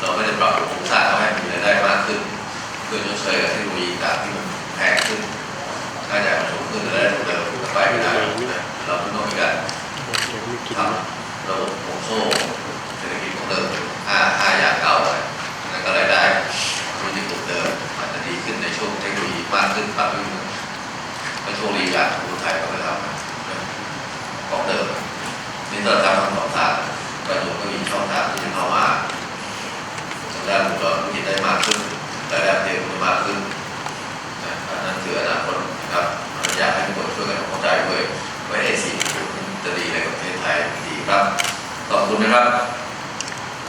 เราไม่ได้ปรับโครงสร้างเขาให้มีรายได้มากขึ้นเพื่อชดเชยกับเทคโนโลยีต่างที่มันแพงขึ้นค่าจ่ายมันสูงขึ้นและเดิมไปไม่ได้เราต้องมีการทำระบบโครงโซ่เศรษฐกิจของเดิมห้าห้าอย่างเก่าไปนั่นก็รายได้ธุรกิจเดิมมันจะดีขึ้นในช่วงเทคโนโลยีมากขึ้นมากขึ้นก็โชคดีอย่างคนไทยก็ แล้วก็กินได้มากขึ้นรายได้เพิ่มมากขึ้นนะอันนั้นคืออนาคตครับอยากให้ทุกคนช่วยกันเข้าใจด้วยไม่ได้สิ่งจะดีในประเทศไทยดีครับขอบคุณนะครับ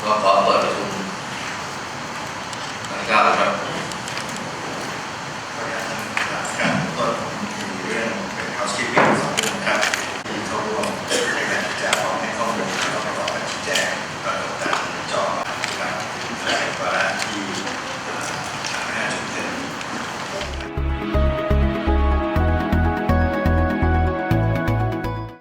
ก็ขอเปิดประชุมการครับ